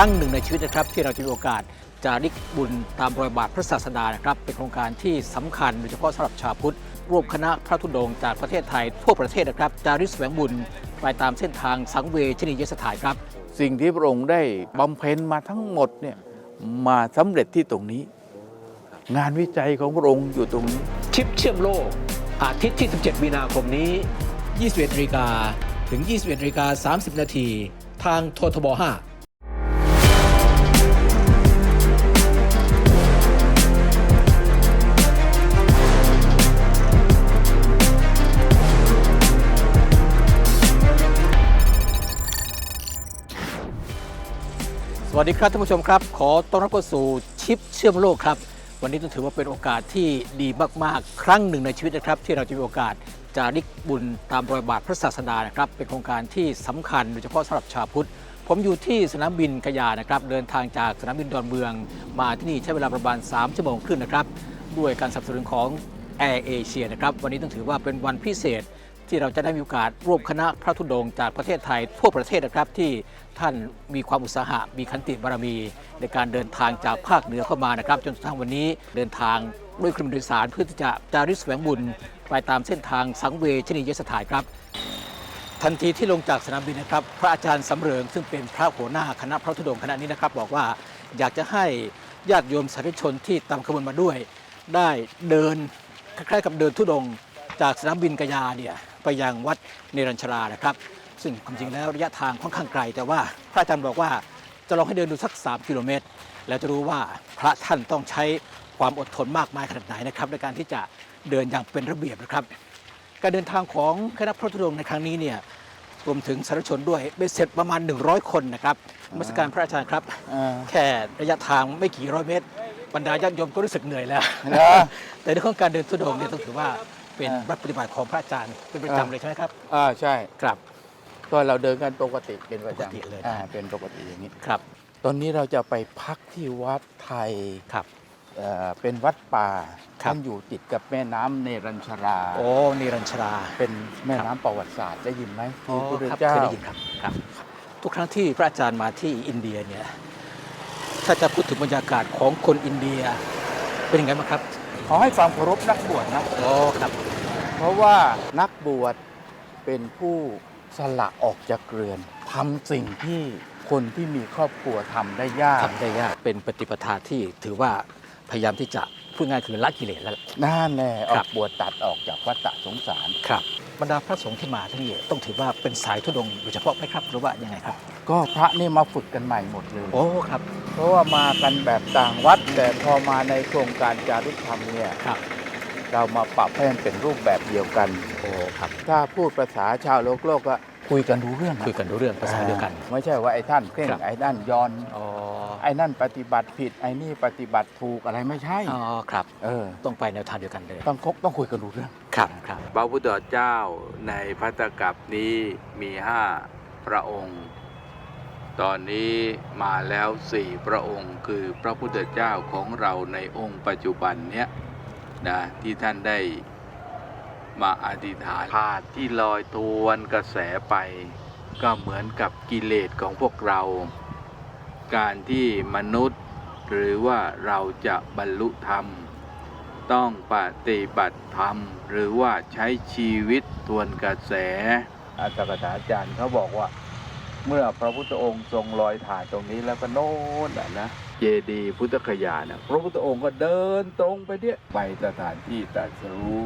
รั้งหนึ่งในชีวิตนะครับที่เราจะมีโอกาสจาริกบุญตามรอยบาทพระศาสดานะครับ เป็นโครงการที่สำคัญโดยเฉพาะสำหรับชาวพุทธร่วมคณะพระธุดงค์จากประเทศไทย ทั่วประเทศนะครับ จาริกแสวงบุญไปตามเส้นทางสังเวชนียสถานครับ สิ่งที่พระองค์ได้บำเพ็ญมาทั้งหมดเนี่ยมาสำเร็จที่ตรงนี้ งานวิจัยของพระองค์อยู่ตรงนี้ชิปเชื่อมโลก อาทิตย์ที่ 17 มีนาคมนี้ 21นาฬิกาถึง 21นาฬิกา30 นาทีทางโททบ 5 วัสดีครับท่านผู้ชมครับ ขอต้อนรับเข้าสู่ชิปเชื่อมโลกครับ วันนี้ต้องถือว่าเป็นโอกาสที่ดีมากๆ ครั้งหนึ่งในชีวิตนะครับ ที่เราจะมีโอกาสจาริกบุญตามรอยบาทพระศาสดานะครับ เป็นโครงการที่สำคัญโดยเฉพาะสำหรับชาวพุทธ ผมอยู่ที่สนามบินกยานะครับ เดินทางจากสนามบินดอนเมือง มาที่นี่ใช้เวลาประมาณ 3 ชั่วโมงครึ่งนะครับ ด้วยการสนับสนุนของ Air Asia นะครับ วันนี้ต้องถือว่าเป็นวันพิเศษที่เราจะได้มีโอกาสร่วมคณะพระธุดงค์จากประเทศไทยทั่วประเทศนะครับที่ ท่านมีความอุตสาหะมีขันติบารมี ในการเดินทางจากภาคเหนือเข้ามานะครับ จนกระทั่งวันนี้เดินทางด้วยเครื่องบินโดยสารเพื่อที่จะจาริกแสวงบุญไปตามเส้นทางสังเวชนียสถานครับ ทันทีที่ลงจากสนามบินนะครับ พระอาจารย์สำเริงซึ่งเป็นพระหัวหน้าคณะพระธุดงค์คณะนี้นะครับ บอกว่าอยากจะให้ญาติโยมสาธุชนที่ตามขบวนมาด้วย ได้เดินคล้ายๆกับเดินธุดงค์จากสนามบินกยาเนี่ยไปยังวัดเนรัญชรานะครับ ซึ่งความจริงแล้วระยะทางค่อนข้างไกล แต่ว่าพระอาจารย์บอกว่าจะลองให้เดินดูสัก 3 กิโลเมตร แล้วจะรู้ว่าพระท่านต้องใช้ความอดทนมากมายขนาดไหนนะครับในการที่จะเดินอย่างเป็นระเบียบนะครับ การเดินทางของคณะพระธุดงค์ในครั้งนี้เนี่ยรวมถึงสาธุชนด้วยเบ็ดเสร็จประมาณ 100 คนนะครับนมัสการพระอาจารย์ครับ แค่ระยะทางไม่กี่ร้อยเมตร บรรดาญาติโยมก็รู้สึกเหนื่อยแล้วเหรอแต่ในเรื่องของการเดินธุดงค์เนี่ยต้องถือว่าเป็นอ่าวัดปฏิบัติของพระอาจารย์เป็นประอ่าจำเลยใช่ไหมครับอ่าใช่ครับ ก็เราเดินกันปกติเป็นประปกติจำเลยอ่าเป็นปกติอย่างนี้ ครับ ตอนนี้เราจะไปพักที่วัดไทยครับ เอ่อเป็นวัดป่าครับ ท่านอยู่ติดกับแม่น้ำเนรัญชรา โอ้นิรัญชรา เป็นแม่น้ำประวัติศาสตร์ได้ยินไหมอ๋อที่พระพุทธครับเจ้า เคยได้ยินครับครับ ทุกครั้งที่พระอาจารย์มาที่อินเดียเนี่ยถ้าจะพูดถึงบรรยากาศของคนอินเดีย เป็นยังไงบ้างครับขอให้ความเคารพนักบวชนะ โอ้ครับ เพราะว่านักบวชเป็นผู้ สละออกจากเรือนทำสิ่งที่คนที่มีครอบครัวทำได้ยาก ทำได้ยากเป็นปฏิปทาที่ถือว่าพยายามที่จะพูดง่ายคือละกิเลสแล้ว นั่นแหละอครัอบกบวชตัดออกจากวัฏสงสาร ครับบรรดาพระสงฆ์ที่มาที่นี่ต้องถือว่าเป็นสายธุดงค์โดยเฉพาะไหมครับหรือว่ายังไงครับ ก็พระนี่มาฝึกกันใหม่หมดเลย โอ้ครับเพราะว่ามากันแบบต่างวัด แต่พอมาในโครงการจารุธรรมเนี่ย ครับ เรามาปรับให้มันเป็นรูปแบบเดียวกัน โอ้ครับ ถ้าพูดภาษาชาวโลกโลกก็คุยกันรู้เรื่องคุยกันรู้เรื่องภาษาเดียวกัน ไม่ใช่ว่าไอ้ท่านเคร่งครับไอ้นั่นย้อนอ๋อไอ้นั่นปฏิบัติผิดไอ้นี่ปฏิบัติถูกอะไรไม่ใช่อ๋อครับเออต้องไปแนวทางเดียวกันเลยต้องคบต้องคุยกันรู้เรื่องครับครับพระพุทธเจ้าในพัตตกับนี้มีห้าพระองค์ ตอนนี้มาแล้วสี่พระองค์คือพระพุทธเจ้าของเราในองค์ปัจจุบันเนี้ย นะที่ท่านได้มาอธิษฐานธาตุที่ลอยทวนกระแสไป ก็เหมือนกับกิเลสของพวกเรา การที่มนุษย์หรือว่าเราจะบรรลุธรรม ต้องปฏิบัติธรรม หรือว่าใช้ชีวิตทวนกระแส อาจารย์อาจารย์เขาบอกว่า เมื่อพระพุทธองค์ทรงลอยถ่ายตรงนี้แล้วก็โน่นน่ะนะ เจดีย์พุทธคยานะพระพุทธองค์ก็เดินตรงไปเนี่ยไปสถานที่ตรัสรู้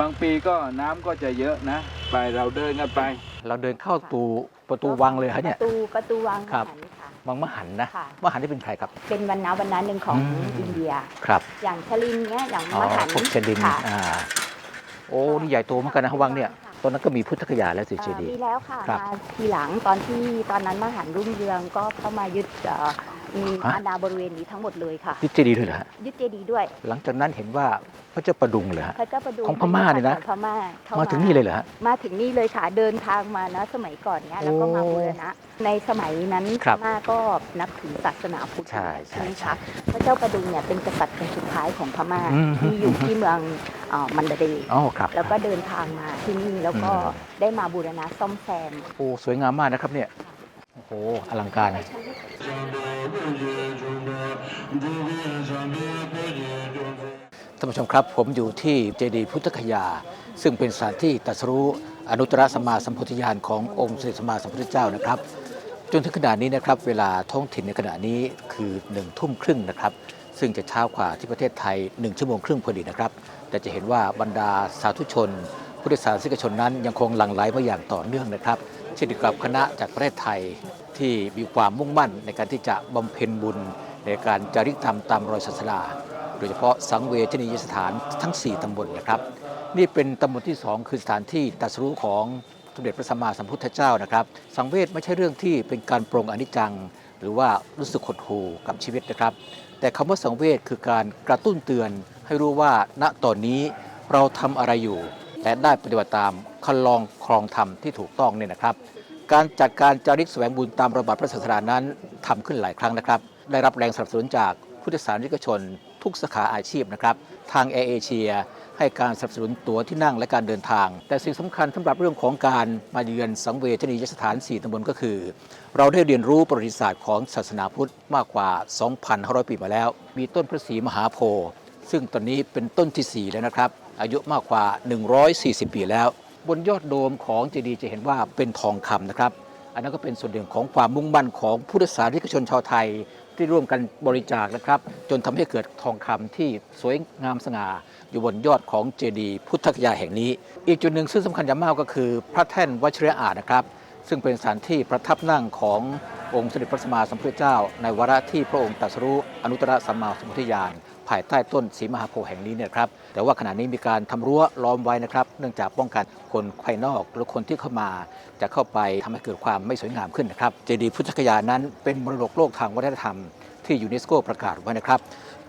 บางปีก็น้ำก็จะเยอะนะ ไปเราเดินกันไป เราเดินเข้าตูประตูวังเลยฮะเนี่ย ประตูประตูวังครับ หันค่ะ วังมหันนะค่ะ มหันนี่เป็นใครครับ เป็นวันนาวันนาหนึ่งของอืม อินเดีย ครับอย่างชลินเนี้ยอย่างอ๋อมหันพวกเชดินค่ะอ่าโอ้นี่ใหญ่โตเหมือนกันนะวังเนี่ยตอนนั้นก็มีพุทธคยาแล้วสิเอ่อเจดีย์มีแล้วค่ะครับ มาทีหลังตอนที่ตอนนั้นมหันรุ่งเรืองก็เข้ามายึดเอ่อ มีฮะ อาณาบริเวณนี้ทั้งหมดเลยค่ะที่เจดีย์ด้วยเหรอฮะยึดเจดีย์ด้วยหลังจากนั้นเห็นว่าพระเจ้าประดุงเหรอฮะ พระเจ้าประดูของพม่าเนี่ยนะ ของพม่าเข้มาถึงนี่เลยเหรอฮะ มาถึงนี่เลยค่ะ เดินทางมานะสมัยก่อนเนี้ยแล้วก็มาโอ้บูรณะ ในสมัยนั้นครับพม่าก็นับถือศาสนาพุทธใช่ใช่ไหมใช่คะพระเจ้าประดุงเนี่ยเป็นกษัตริย์คนสุดท้ายของพม่าอืม ที่อยู่ที่เมืองเอ่อมันดาเดย์อ๋อครับ แล้วก็เดินทางมาที่นี่แล้วก็อืม ได้มาบูรณะซ่อมแซม โอ้สวยงามมากนะครับเนี่ย โอ้โห อลังการ ท่านผู้ชมครับผมอยู่ที่เจดีย์พุทธคยา ซึ่งเป็นสถานที่ตรัสรู้อนุตตรสัมมาสัมพุทธญาณขององค์สมเด็จสัมมาสัมพุทธเจ้านะครับ จนถึงขณะนี้นะครับ เวลาท้องถิ่นในขณะนี้คือ1นึ่ทุ่มครึ่งนะครับ ซึ่งจะเช้ากว่าที่ประเทศไทย 1 ชั่วโมงครึ่งพอดีนะครับ แต่จะเห็นว่าบรรดาสาธุชน พุทธศาสนิกชนนั้นยังคงหลั่งไหลมาอย่างต่อเนื่องนะครับ เช่นเดียวกับคณะจากประเทศไทยที่มีความมุ่งมั่นในการที่จะบำเพ็ญบุญในการจาริกธรรมตามรอยศาสนาโดยเฉพาะสังเวชนียสถานทั้ง 4ตำบลนะครับ นี่เป็นตำบลที่ 2 คือสถานที่ตัสรู้ของสมเด็จพระสัมมาสัมพุทธเจ้านะครับ สังเวชไม่ใช่เรื่องที่เป็นการปรงอนิจจัง หรือว่ารู้สึกหดหู่กับชีวิตนะครับ แต่คำว่าสังเวชคือการกระตุ้นเตือนให้รู้ว่าณตอนนี้เราทำอะไรอยู่ และได้ปฏิบัติตามคันลองครองธรรมที่ถูกต้องเนี่ยนะครับ การจัดการจาริกแสวงบุญตามระบาดพระศาสนานั้นทำขึ้นหลายครั้งนะครับ ได้รับแรงสนับสนุนจากพุทธศาสนิกชน ทุกสาขาอาชีพนะครับทางแอร์เอเชียให้การสนับสนุนตั๋วที่นั่งและการเดินทาง แต่สิ่งสำคัญสำหรับเรื่องของการมาเยือนสังเวชนียสถาน 4ตำบลก็คือ เราได้เรียนรู้ประวัติศาสตร์ของศาสนาพุทธมากกว่า 2,500 ปีมาแล้ว มีต้นพระศรีมหาโพธิ์ซึ่งตอนนี้เป็นต้นที่ 4 แล้วนะครับ อายุมากกว่า 140 ปีแล้ว บนยอดโดมของเจดีย์จะเห็นว่าเป็นทองคำนะครับ อันนั้นก็เป็นส่วนหนึ่งของความมุ่งมั่นของพุทธศาสนิกชนชาวไทยที่ร่วมกันบริจาคนะครับ จนทำให้เกิดทองคำที่สวยงามสง่าอยู่บนยอดของเจดีย์พุทธคยาแห่งนี้ อีกจุดหนึ่งซึ่งสำคัญอย่างมากก็คือ พระแท่นวชิรอาจนะครับ ซึ่งเป็นสถานที่ประทับนั่งขององค์สมเด็จพระสัมมาสัมพุทธเจ้า ในวาระที่พระองค์ตรัสรู้อนุตตรสัมมาสัมพุทธญาณ ภายใต้ต้นสีมหาโพธิ์แห่งนี้เนี่ยครับแต่ว่าขณะนี้มีการทำรั้วล้อมไว้นะครับ เนื่องจากป้องกันคนภายนอกหรือคนที่เข้ามา จะเข้าไปทำให้เกิดความไม่สวยงามขึ้นนะครับ เจดีย์พุทธคยานั้นเป็นมรดกโลกทางวัฒนธรรมที่ยูเนสโกประกาศไว้นะครับ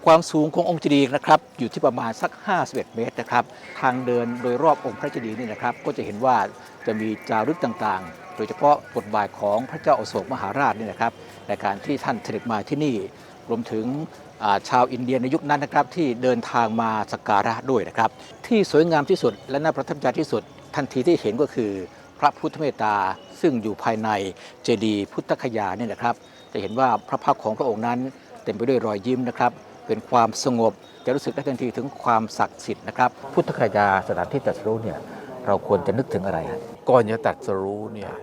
ความสูงขององค์เจดีย์นะครับอยู่ที่ประมาณสัก 51 เมตรนะครับ ทางเดินโดยรอบองค์พระเจดีย์นี่นะครับ ก็จะเห็นว่าจะมีจารึกต่างๆ โดยเฉพาะบทบาทของพระเจ้าอโศกมหาราชนี่นะครับ ในการที่ท่านเสด็จมาที่นี่รวมถึง ชาวอินเดียในยุคนั้นนะครับที่เดินทางมาสักการะด้วยนะครับ ที่สวยงามที่สุดและน่าประทับใจที่สุดทันทีที่เห็นก็คือพระพุทธเมตตาซึ่งอยู่ภายในเจดีย์พุทธคยาเนี่ยนะครับ จะเห็นว่าพระพักตร์ของพระองค์นั้นเต็มไปด้วยรอยยิ้มนะครับ เป็นความสงบจะรู้สึกได้ทันทีถึงความศักดิ์สิทธิ์นะครับ พุทธคยาสถานที่ตรัสรู้เนี่ยเราควรจะนึกถึงอะไรฮะก่อนจะตัดสรู้เนี่ย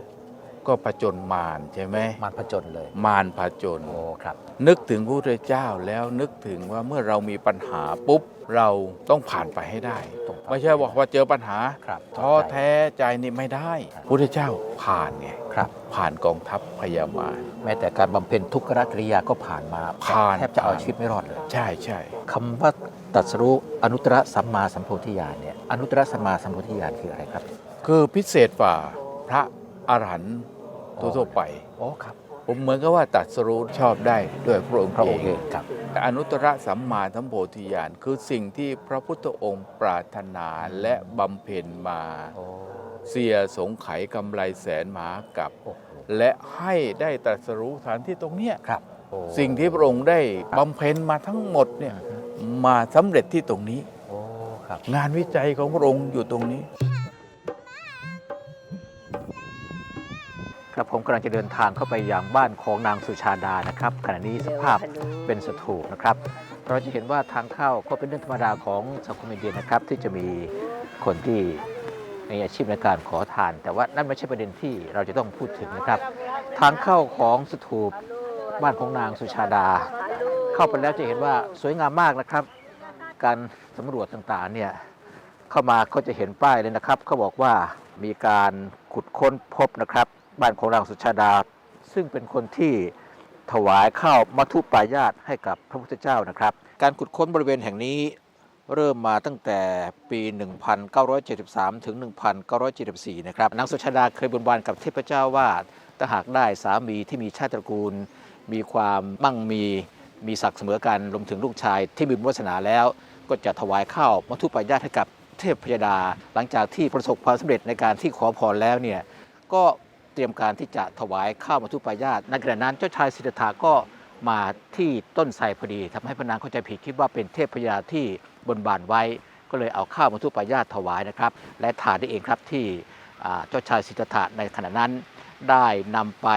ก็ผจญมารใช่ไหมมารผจญเลย มารผจญโอ้ครับ นึกถึงพระพุทธเจ้าแล้วนึกถึงว่าเมื่อเรามีปัญหาปุ๊บเราต้องผ่านไปให้ได้ต้องผ่านไม่ใช่บอกว่าเจอปัญหาครับท้อแท้ใจนี่ไม่ได้พระพุทธเจ้าผ่านไงครับผ่านกองทัพพญามารแม้แต่การบำเพ็ญทุกขกิริยาก็ผ่านมาผ่านแทบจะเอาชีวิตไม่รอดเลย ใช่ใช่คำว่าตรัสรู้อนุตตรสัมมาสัมโพธิญาณเนี่ยอนุตตรสัมมาสัมโพธิญาณคืออะไรครับ คือพิเศษกว่าพระอรหันต์ทั่วๆไปโอ้ครับ ผมเหมือนกับว่าตัดสรู้ชอบได้ด้วยพระองค์พระองค์เอเองงครับแต่อนุตตรสัมมาสัมโพธิญาณคือสิ่งที่พระพุทธองค์ปรารถนาและบำเพ็ญมาโอ้เสียสงไขยกำไรแสนมหากับโอ้โหและให้ได้ตรัสรู้สถานที่ตรงเนี้ยครับโอ้สิ่งที่พระองค์ได้บำเพ็ญมาทั้งหมดเนี่ยอือฮึมาสำเร็จที่ตรงนี้โอ้ครับงานวิจัยของพระองค์อยู่ตรงนี้ ครับผมกำลังจะเดินทางเข้าไปยังบ้านของนางสุชาดานะครับขณะนี้สภาพเป็นสถูปนะครับ เราจะเห็นว่าทางเข้าก็เป็นเรื่องธรรมดาของสังคมอินเดียนะครับ ที่จะมีคนที่มีอาชีพในการขอทาน แต่ว่านั่นไม่ใช่ประเด็นที่เราจะต้องพูดถึงนะครับ ทางเข้าของสถูปบ้านของนางสุชาดา เข้าไปแล้วจะเห็นว่าสวยงามมากนะครับ การสำรวจต่างๆเนี่ยเข้ามาก็จะเห็นป้ายเลยนะครับเขาบอกว่ามีการขุดค้นพบนะครับ บ้านของนางสุชาดา ซึ่งเป็นคนที่ถวายข้าวมัทุปายาตให้กับพระพุทธเจ้านะครับ การขุดค้นบริเวณแห่งนี้เริ่มมาตั้งแต่ปี 1973 ถึง 1974 นะครับ นางสุชาดาเคยบนบานกับเทพเจ้าว่าถ้าหากได้สามีที่มีชาติตระกูล มีความมั่งมีมีศักดิ์เสมอกันรวมถึงลูกชายที่มีบุญวาสนาแล้ว ก็จะถวายข้าวมัทุปายาตให้กับเทพพยดา หลังจากที่ประสบความสำเร็จในการที่ขอพรแล้วเนี่ยก็ เตรียมการที่จะถวายข้าวมัทุปายาตในขณะนั้นเจ้าชายสิทธัตถะก็มาที่ต้นไทรพอดีทำให้พระนางเข้าใจผิดคิดว่าเป็นเทพพยาที่บนบานไว้ ก็เลยเอาข้าวมัทุปายาตถวายนะครับ และทานได้เองครับที่เจ้าชายสิทธัตถะในขณะนั้น ได้นำไป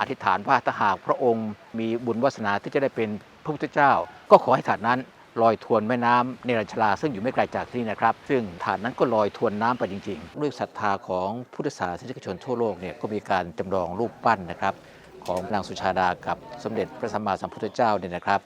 อธิษฐานว่าถ้าหากพระองค์มีบุญวาสนาที่จะได้เป็นพระพุทธเจ้า ก็ขอให้ฐานนั้น ลอยทวนแม่น้ำเนรัญชลาซึ่งอยู่ไม่ไกลจากที่นี่นะครับ ซึ่งฐานนั้นก็ลอยทวนน้ำไปจริง ๆ ด้วยศรัทธาของพุทธศาสนิกชนทั่วโลกเนี่ยก็มีการจำลองรูปปั้นนะครับของนางสุชาดากับสมเด็จพระสัมมาสัมพุทธเจ้าเนี่ยนะครับ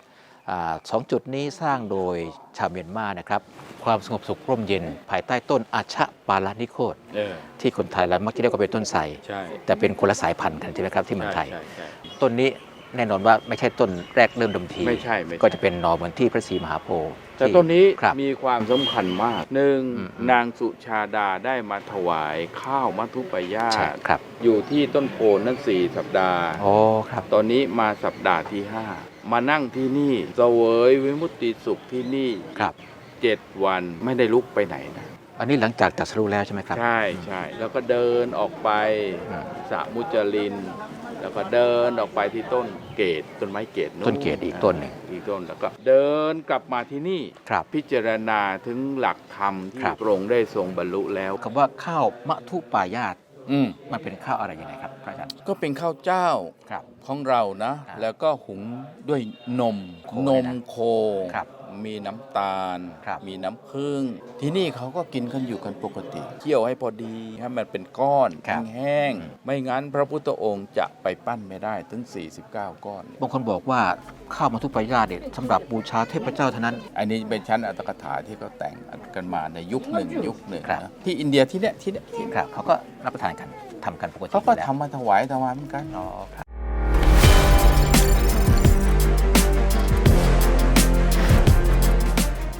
อาสองจุดนี้สร้างโดยชาวเมียนมานะครับ ความสงบสุขร่มเย็น ภายใต้ต้นอาชะปาลานิโคตเออที่คนไทยเรามักจะเรียกว่าเป็นต้นไทรใช่แต่เป็นคนละสายพันธุ์กันใช่ไหมครับที่เมืองไทยใช่ใช่ต้นนี้ แน่นอนว่าไม่ใช่ต้นแรกเริ่มเดิมทีไม่ใช่ไม่ใช่ ก็จะเป็นหนอเหมือนที่พระศรีมหาโพธิ์แต่ที่ต้นนี้ครับ มีความสำคัญมากหนึ่งอืม นางสุชาดาได้มาถวายข้าวมัทุปายาใช่ตครับอยู่ที่ต้นโพนั้นสี่สัปดาห์ โอ้ครับ ตอนนี้มาสัปดาห์ที่ห้ามานั่งที่นี่เสวยวิมุตติสุขที่นี่ครับ เจ็ดวันไม่ได้ลุกไปไหนนะ อันนี้หลังจากตรัดสรู้แล้วใช่ไหมครับ ใช่ใช่แล้วก็เดินออกไปอืม สระมุจลิน แล้วก็เดินออกไปที่ต้นเกตต้นไม้เกตต้นเกตอีกต้นหนึ่งอีกต้นแล้วก็เดินกลับมาที่นี่ครับพิจารณาถึงหลักธรรมที่ครับพระองค์ได้ทรงบรรลุแล้วคำว่าข้าวมะทุปายาตอืมมันเป็นข้าวอะไรยังไงครับพระอาจารย์ก็เป็นข้าวเจ้าครับของเรานะครับแล้วก็หุงด้วยนมโคนเลยมนะโคครับ มีน้ำตาล ครับมีน้ำผึ้งที่นี่เขาก็กินกันอยู่กันปกติเคี่ยวให้พอดีให้มันเป็นก้อนครับ แห้งๆไม่งั้นพระพุทธองค์จะไปปั้นไม่ได้ถึง 49 ก้อน บางคนบอกว่าข้าวมะทุปายาตเนี่ยสำหรับบูชาเทพเจ้าเท่านั้น อันนี้เป็นชั้นอัตถกถาที่เขาแต่งกันมาในยุคหนึ่งยุคหนึ่งครับ นะที่อินเดียที่เนี้ยที่เนี้ยที่เนี้ยครับเขาก็รับประทานกันทำกันปกติเขาก็อยู่แล้วทำมาถวายถวายเหมือนกัน อ๋อครับ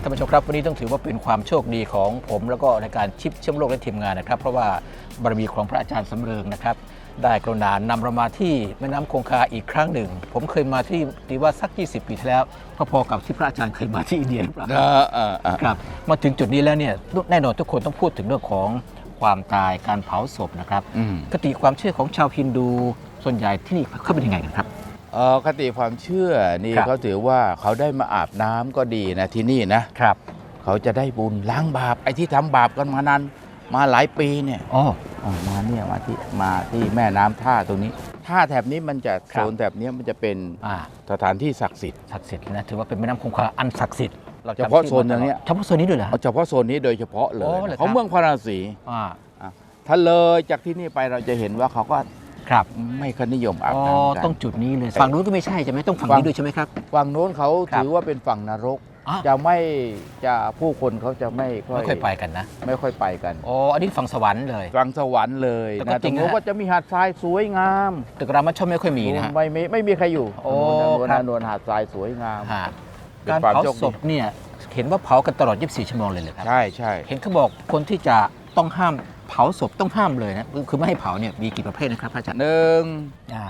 ท่านผู้ชมครับวันนี้ต้องถือว่าเป็นความโชคดีของผมแล้วก็ในการชิปเชื่อมโลกและทีมงานนะครับ เพราะว่าบารมีของพระอาจารย์สำเริงนะครับ ได้กรุณานำเรามาที่แม่น้ำคงคาอีกครั้งหนึ่ง ผมเคยมาที่ตีว่าสัก 20 ปีที่แล้วพอๆกับที่พระอาจารย์เคยมาที่อินเดียหรือเปล่าครับมาถึงจุดนี้แล้วเนี่ยแน่นอนทุกคนต้องพูดถึงเรื่องของความตายการเผาศพนะครับอืม คติความเชื่อของชาวฮินดูส่วนใหญ่ที่นี่เขาเป็นยังไงกันครับ เออคติความเชื่อนี่ครับ เขาถือว่าเขาได้มาอาบน้ำก็ดีนะที่นี่นะ ครับเขาจะได้บุญล้างบาปไอ้ที่ทำบาปกันมานานมาหลายปีเนี่ยอ๋ออ่ามาเนี่ยมาที่มาที่แม่น้ำท่าตรงนี้ท่าแถบนี้มันจะครัโซบนแถบเนี้ยมันจะเป็นอ่าสถานที่ศักดิ์สิทธิ์ ศักดิ์สิทธิ์นะถือว่าเป็นแม่น้ำคงคาอันศักดิ์สิทธิ์รจำเฉพาะชื่โซนอย่างเนี้ย เฉพาะโซนนี้ด้วยเหรอ เอาเฉพาะโซนนี้โดยเฉพาะเลโอ้ยเหรอครับเขาเมืองพาราสีอ่า ถ้าเลยจากที่นี่ไปเราจะเห็นว่าเขาก็ ครับไม่ค่อยนิยมอาบอ๋อน้ำกัต้องนจุดนี้เลยฝั่งนู้นก็ไม่ใช่ใช่ไหมต้องฝั่งฝั่นี้งด้วยใช่ไหมครับ ฝั่งโน้นเขาครับถือว่าเป็นฝั่งนรก อะ จะไม่จะผู้คนเขาจะไม่ค่อยไม่ค่อยไปกันนะไม่ค่อยไปกันอ๋ออันนี้ฝั่งสวรรค์เลย ฝั่งสวรรค์เลยแต่ก็นะจริตรงงนะนู้นก็จะมีหาดทรายสวยงามตึกรามชอบไม่ค่อยมีนะฮะ ไม่ไม่ไม่มีใครอยู่โอ้นวลครับ นวลหาดทรายสวยงาม ฮะเป็นการความเผาโชคดี ศพเนี่ยเห็นว่าเผากันตลอด 24 ชั่วโมงเลยเหรอครับ ใช่ใช่ เห็นเขาบอกคนที่จะต้องห้าม เผาศพต้องห้ามเลยนะคือคือไม่ให้เผาเนี่ยมีกี่ประเภทนะครับพระอาจารย์หนึ่งอ่า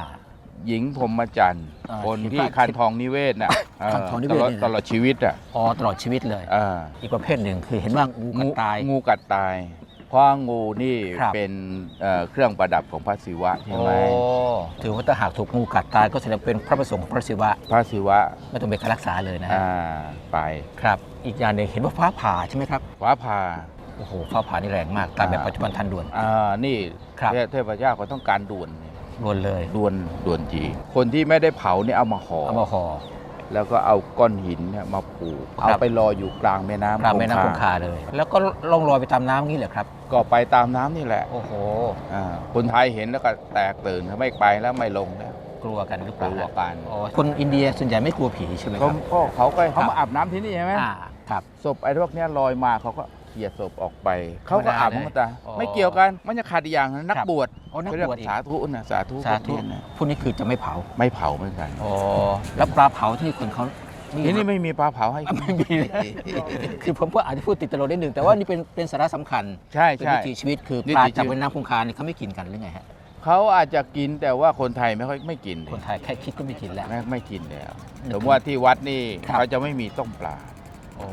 หญิงพรหมจันทรย์อ่าคนเห็นที่ว่าคันทองนิเวศน่ะคันทองนิเวศตลอดเนี่ยนะ ตลอดชีวิตอะอ๋อตลอดชีวิตเลย อ่าอีกประเภทหนึ่งคือเห็นว่างูกัดตาย งูกัดตายเพราะงูนี่ครับ เป็นเอ่อเครื่องประดับของพระศิวะใช่โอ้ไหมถือว่าถ้าหากถูกงูกัดตายก็แสดงเป็นพระประสงค์ของพระศิวะพระศิวะไม่ต้องไปการรักษาเลยนะฮะอ่าไป ครับ อีกอย่างหนึ่งเห็นว่าฟ้าผ่าใช่ไหมครับ ฟ้าผ่า โอ้โหฟ้าผ่านี่แรงมากตามแบบอ่าปัจจุบันทันด่วน อ่านี่ครับ เทพเทพเจ้าเขาต้องการด่วนเนี่ยด่วนเลยด่วนด่วนจี คนที่ไม่ได้เผาเนี่ยเอามาห่อเอามาห่อ แล้วก็เอาก้อนหินเนี่ยมาผูกครับ เอาไปลอยอยู่กลางแม่น้ำกลางแม่น้ำคงคคาเลย แล้วก็ล่องลอยไปตามน้ำงี้เหรอครับ ก็ไปตามน้ำนี่แหละโอ้โห อ่าคนไทยเห็นแล้วก็แตกตื่นไม่ไปแล้วไม่ลงแล้วกลัวกันหรือเปกล่าลัวกันอ๋อคนอินเดียส่วนใหญ่ไม่กลัวผีใช่ไหมคเขารับ ก็เขาก็ครัเขาบมาอาบน้ำที่นี่ใช่ไหมอ่าครับ ศพไอ้พวกเนี้ยลอยมาเขาก็ เขี่ยศพออกไป เขาก็ธรรมดาอาบเลยน้ำตา อ๋อไม่เกี่ยวกัน มันจะขาดอีกอย่างนะนักครับบวชอ๋อนักเขาเรียบวชอีก สาธุนะสาธุสาธุพวกเนี้ยนะพวกนี้คือจะไม่เผาไม่เผาเหมือนกันอ๋อแล้วปลาเผาที่คนเขาที่นี่ไม่มีปลาเผาให้ ไม่มีนะคือผมก็อาจจะพูดติดตลกนิดหนึ่งแต่ว่านี่เป็นเป็นสาระสำคัญใช่เป็นใช่ วิถีชีวิตคือวิถีปลาชีวิต จากแม่น้ำคงคาเนี่ยเขาไม่กินกันหรือไงฮะเขาอาจจะกินแต่ว่าคนไทยไม่ค่อยไม่กินคนไทยแค่คิดก็ไม่กินแล้ว ไม่ไม่กินแล้วนึกสมมติว่าที่วัดนี่ครับ เขาจะไม่มีต้มปลา โอ้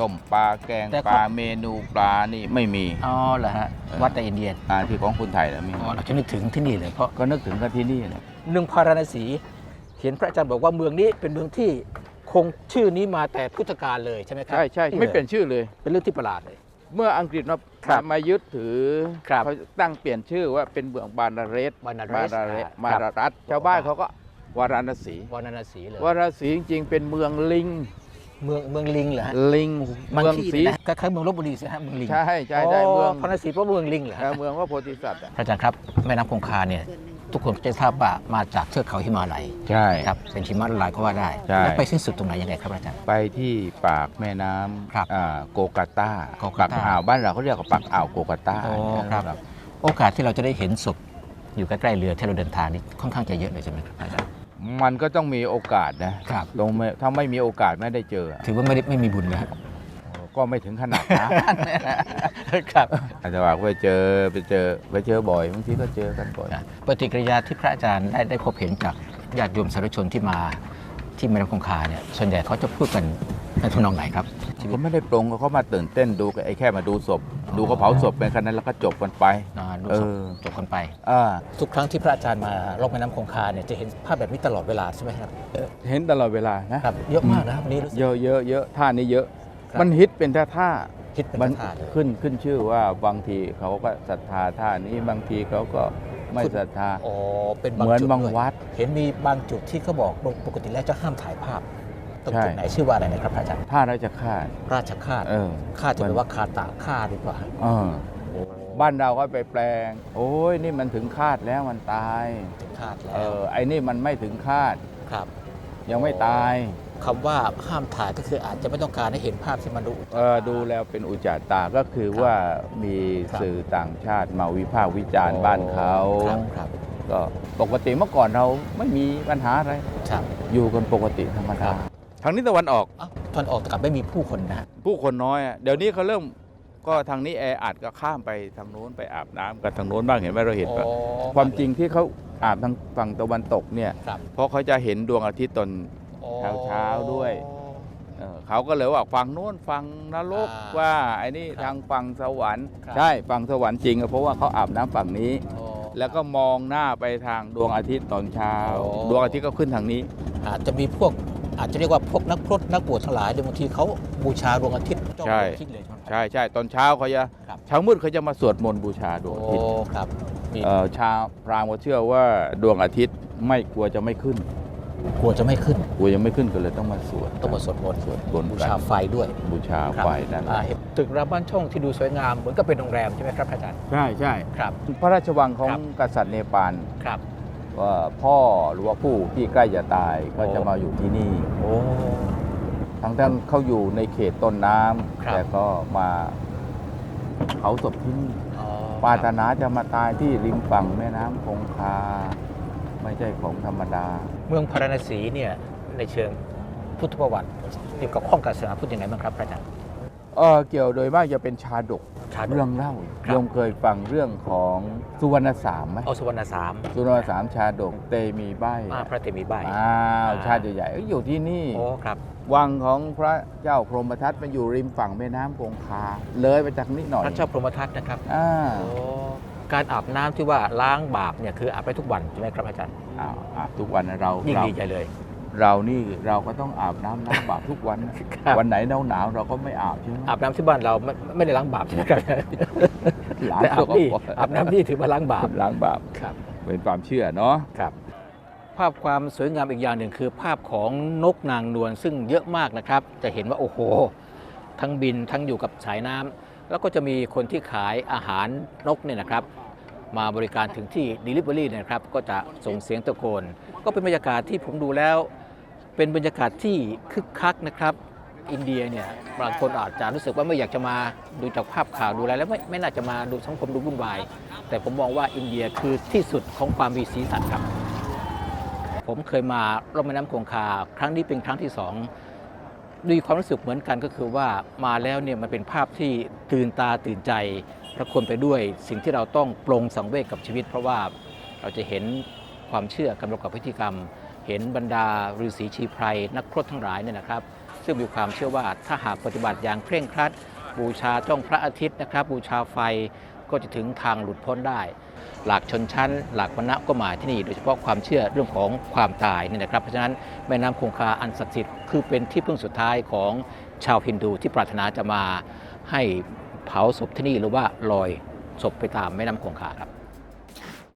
ต้มปลาแกงแต่ปลาเมนูปลานี่ไม่มี อ๋อเหรอฮะเออ วัดแต่อินเดียอ่าที่ของคนไทยนะมีอ๋อเราจะนึกถึงที่นี่เลยเพราะก็นึกถึงกันที่นี่นะเมืองพาราณสี เห็นพระอาจารย์บอกว่าเมืองนี้เป็นเมืองที่คงชื่อนี้มาแต่พุทธกาลเลยใช่ไหมครัใช่ใช่ที่ไม่เปลี่ยนชื่อเลย เป็นเรื่องที่ประหลาดเลย เมื่ออังกฤษมาครับมายึดถือครับ เขาตั้งเปลี่ยนชื่อว่าเป็นเมืองบานาเรสบานาเรสบานาเรสครับมารารัฐชาวบ้านเขาก็วาราณสีวานานาสีเลยวาราณสีจริงๆเป็นเมืองลิง เมืองเมืองลิงเหรอฮะลิงบางเมืองที่สี นะคล้ายๆเมืองลบบุรีสิฮะเมืองลิงใช่ใช่ใช่เมืองพานาสีเพราะเมืองลิงเหรอเอฮะอเมืองว่าโพธิสัตว์อะพระอาจารย์ครับแม่น้ำคงคาเนี่ยทุกคนจะทราบว่ามาจากเทือกเขาหิมาลัยใช่ ครับเป็นหิมะละลายก็ว่าได้ใช่ แล้วไปสิ้นสุดตรงไหนยังไงครับอาจารย์ ไปที่ปากแม่น้ครับำอ่าโกกาตาโกกาตาปากอ่าวบ้านเราเขาเรียกว่าปากอ่าวโกกาตาอ๋อครับ โอกาสที่เราจะได้เห็นศพอยู่ใกล้ๆเรือที่เราเดินทางนี่ค่อนข้างจะเยอะเลยใช่ไหมครับอาจารย์ มันก็ต้องมีโอกาสนะครับ ตรงไม่ถ้าไม่มีโอกาสไม่ได้เจอ ถือว่าไม่ได้ไม่มีบุญนะครับก็ไม่ถึงขนาดนั้นครับอาจจะว่าไปเจอไปเจอไปเจอบ่อยบางทีก็เจอกันบ่อยปฏิกิริยาที่พระอาจารย์ได้ได้พบเห็นจากญาติโยมสาธุชนที่มา ที่แม่น้ำคงคาเนี่ยส่วนใหญ่เขาจะพูดกันในทำนองไหนครับชีวิเขาตไม่ได้ปรงเขามาตื่นเต้นดูไอ้แค่มาดูศพ ดูเขาเผาศพเป็นขนาดนั้นแล้วก็จบกันไป อ่าดูเอศพอจบกันไป อ่าทุกครั้งที่พระอาจารย์มาลงแม่น้ำคงคาเนี่ยจะเห็นภาพแบบนี้ตลอดเวลาใช่ไหมครับเห็นตลอดเวลานะ ครับเยอะมากนะครับวันนี้รู้สึก เยอะเยอะเยอะท่านี้เยอะ ครับ มันฮิตเป็นท่าท่าคิดเป็นมันท่าเลย ขึ้นขึ้นชื่อว่าบางทีเขาก็ศรัทธาท่านี้บางทีเขาก็ ไม่ศรัทธาอ๋อเป็นเหมือนจุดบางด้วยวัด เห็นมีบางจุดที่เขาบอกปกติแล้วจะห้ามถ่ายภาพตรงใช่จุดไหนชื่อว่าอะไรนะครับพระอาจารย์ท่าราชคาตราชคาตเออคาตจะแปลว่าคาตาฆ่าดีกว่าเออบ้านเราก็ไปแปลง โอ้ยนี่มันถึงคาดแล้วมันตายถึงคาดแล้เอวอไอ้นี่มันไม่ถึงคาดครับ ยังไม่ตาย คำว่าห้ามถ่ายก็คืออาจจะไม่ต้องการให้เห็นภาพที่มันดูเออดูแล้วเป็นอุจจาตาก็คือครับว่ามีครับสื่อต่างชาติมาวิพากษ์วิจารณ์บ้านเขาครับครับก็ปกติเมื่อก่อนเราไม่มีปัญหาอะไรครับอยู่กันปกติธรรมครัดาบทางนี้ตะวันออกอ้าวตอนออกแต่กลับไม่มีผู้คนนะฮะผู้คนน้อยอะเดี๋ยวนี้เขาเริ่มก็ทางนี้แออัดก็ข้ามไปทางโน้นไปอาบน้ำกับทางโน้นบ้างเห็นไหมเราเห็นปะอ๋อความจริงที่เขาอาบทางฝั่งตะวันตกเนี่ยครับเพราะเขาจะเห็นดวงอาทิตย์ตอน เช้าเช้าด้วยเอ่อเขาก็เลยว่าฝั่งโน้นฝั่งนรกอ่าว่าไอ้นี่ครับทางฝั่งสวรรค์ครับ ใช่ฝั่งสวรรค์จริงอะเพราะว่าเขาอาบน้ำฝั่งนี้ อ๋อ แล้วก็มองหน้าไปทางดวงอาทิตย์ตอนเช้า โอ้ ดวงอาทิตย์ก็ขึ้นทางนี้ อาจจะมีพวกอาจจะเรียกว่าพวกนักพรตนักบวชทั้งหลายเดี๋ยวบางทีเขาบูชาดวงอาทิตย์จ้องใช่ ดวงอาทิตย์เลยใช่ไหมครับ ใช่ใช่ตอนเช้าเขาจะครับ เช้ามืดเขาจะมาสวดมนต์บูชาดวงอาโอ้ทิตย์ครับมีเอ่อชาวพราหมณ์ก็เชื่อว่าดวงอาทิตย์ไม่กลัวจะไม่ขึ้น กลัวจะไม่ขึ้น กลัวยังไม่ขึ้นก็เลยต้องมาสวดต้องมาสวดมนต์สวดมนต์บูกันชาไฟด้วยบูชาครับไฟนั่นแหอ่าละเห็นตึกรามบ้านช่องที่ดูสวยงามเหมือนกับเป็นโรงแรมใช่ไหมครับอาจารย์ ใช่ใช่ครับ พระราชวังของครับ กษัตริย์เนปาลครับ ว่าพ่อหรือว่าผู้ที่ใกล้จะตายก็โอ้ จะมาอยู่ที่นี่ โอ้ ทั้งทั้งๆเขาอยู่ในเขตต้นน้ำครับ แต่ก็มาเผาศพที่นี่อ๋อปรารถนาจะมาตายที่ริมฝั่งแม่น้ำคงคา ไม่ใช่ของธรรมดา เมืองพาราณสีเนี่ยในเชิงพุทธประวัติเกี่ยวกับข้องกับศาสนาพุทธยังไงบ้างครับอาจารย์ เออเกี่ยวโดยมากจะเป็นชาดกชาดกเรื่องเล่าครับ โยมเคยฟังเรื่องของสุวรรณสามไหมเอาสุวรรณสามสุวรรณสามชาดกเตมีใบอ่าพระเตมีใบอ้าวอ่าชาติใหญ่ๆเอ้ยอยู่ที่นี่ โอ้ครับ วังของพระเจ้าพรหมทัตมันอยู่ริมฝั่งแม่น้ำคงคา เลยไปจากนิดหน่อยพระเจ้าพรหมทัตนะครับอ่าโอ้ การอาบน้ำที่ว่าล้างบาปเนี่ยคืออาบไปทุกวันใช่ไหมครับอาจารย์อ้าวอาบทุกวันนะเรายิ่งเราดีใจเลย เรานี่เราก็ต้องอาบน้ำล้างบาปทุกวันครับวันไหนหนาวหนาวๆเราก็ไม่อาบใช่ไหมอาบน้ำที่บ้านเราไม่ไม่ได้ล้างบาปใช่ไหมครับล้างแต่อาบนี่ก็อาบน้ำนี่ถือว่าล้างบาปล้างบาปครับ เป็นความเชื่อเนาะครับ ภาพความสวยงามอีกอย่างหนึ่งคือ ภาพของนกนางนวลซึ่งเยอะมากนะครับ จะเห็นว่าโอ้โห ทั้งบินทั้งอยู่กับสายน้ำ แล้วก็จะมีคนที่ขายอาหารนกเนี่ยนะครับ มาบริการถึงที่ Delivery นยนะครับ ก็จะส่งเสียงตะโกน ก็เป็นบรรยากาศที่ผมดูแล้ว เป็นบรรยากาศที่คึกคักนะครับ อินเดียเนี่ยบางคนอาจจะรู้สึกว่าไม่อยากจะมาดูจากภาพข่าวดูอะไรแล้วไม่ไม่น่าจะมาดูสังคมดูวุ่นวาย แต่ผมมองว่าอินเดียคือที่สุดของความมีสีสันครับ ผมเคยมาร่มแม่น้ำคงคา ครั้งนี้เป็นครั้งที่สอง มีความรู้สึกเหมือนกันก็คือว่ามาแล้วเนี่ยมันเป็นภาพที่ตื่นตาตื่นใจและคนไปด้วยสิ่งที่เราต้องปรงสังเวชกับชีวิต เพราะว่าเราจะเห็นความเชื่อกำลังกับพิธีกรรม เห็นบรรดาฤาษีชีไพรนักพรตทั้งหลายเนี่ยนะครับ ซึ่งมีความเชื่อว่าถ้าหากปฏิบัติอย่างเคร่งครัด บูชาจ้องพระอาทิตย์นะครับ บูชาไฟ ก็จะถึงทางหลุดพ้นได้ หลักชนชั้น หลักวรรณะก็มาที่นี่ โดยเฉพาะความเชื่อเรื่องของความตายนี่นะครับ เพราะฉะนั้นแม่น้ำคงคาอันศักดิ์สิทธิ์คือเป็นที่พึ่งสุดท้ายของชาวฮินดูที่ปรารถนาจะมาให้เผาศพที่นี่หรือว่าลอยศพไปตามแม่น้ำคงคาครับ